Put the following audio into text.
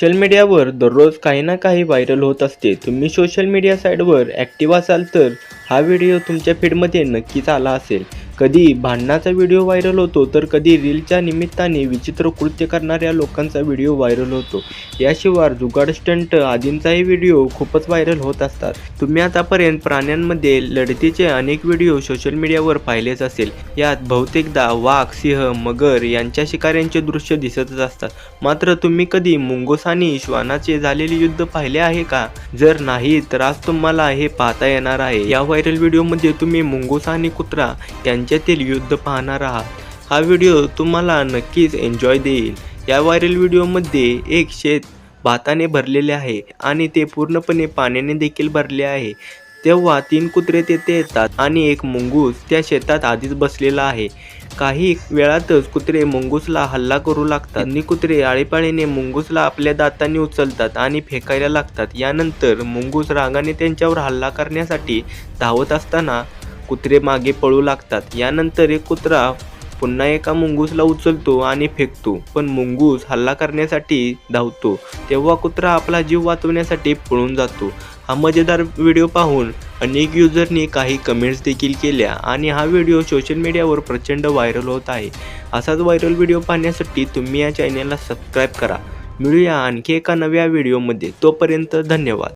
Social मीडियावर दररोज काही ना काही व्हायरल होत असते. तुम्ही सोशल मीडिया साईटवर ॲक्टिव्ह असाल तर हा व्हिडिओ तुमच्या फीडमध्ये नक्कीच आला असेल. कधी भांडणाचा व्हिडिओ व्हायरल होतो तर कधी रीलच्या निमित्ताने विचित्र कृत्य करणाऱ्या लोकांचा व्हिडिओ व्हायरल होतो. याशिवाय जुगाड स्टंट आदींचाही व्हिडिओ खूपच व्हायरल होत असतात. तुम्ही आतापर्यंत प्राण्यांमध्ये लढतीचे अनेक व्हिडिओ सोशल मीडियावर पाहिलेच असेल. यात बहुतेकदा वाघ सिंह मगर यांच्या शिकाऱ्यांचे दृश्य दिसतच असतात. मात्र तुम्ही कधी मुंगोस आणि श्वानाचे झालेले युद्ध पाहिले आहे का? जर नाही तर आज तुम्हाला हे पाहता येणार आहे. या व्हायरल व्हिडिओमध्ये तुम्ही मुंगोस आणि कुत्रा यांच्यातील युद्ध पाहणार आहात. हा व्हिडिओ तुम्हाला नक्कीच एन्जॉय देईल. या व्हायरल व्हिडिओमध्ये एक शेत भाताने भरलेले आहे आणि ते पूर्णपणे पाण्याने देखील भरले आहे. तेव्हा तीन कुत्रे तेथे येतात आणि एक मुंगूस त्या शेतात आधीच बसलेला आहे. काही वेळातच कुत्रे मुंगूसला हल्ला करू लागतात. आणि कुत्रे आळीपाळीने मुंगूसला आपल्या दातांनी उचलतात आणि फेकायला लागतात. यानंतर मुंगूस रागाने त्यांच्यावर हल्ला करण्यासाठी धावत असताना कुत्रे मागे पळू लागतात. यानंतर एक कुत्रा पुन्हा एका मुंगूसला उचलतो आणि फेकतो. पण मुंगूस हल्ला करण्यासाठी धावतो. तेव्हा कुत्रा आपला जीव वाचवण्यासाठी पळून जातो. हा मजेदार व्हिडिओ पाहून अनेक युजरनी काही कमेंट्स देखील केल्या आणि हा व्हिडिओ सोशल मीडियावर प्रचंड व्हायरल होत आहे. असाच व्हायरल व्हिडिओ पाहण्यासाठी तुम्ही या चॅनलला सबस्क्राईब करा. मिळूया आणखी एका नव्या व्हिडिओमध्ये तोपर्यंत धन्यवाद.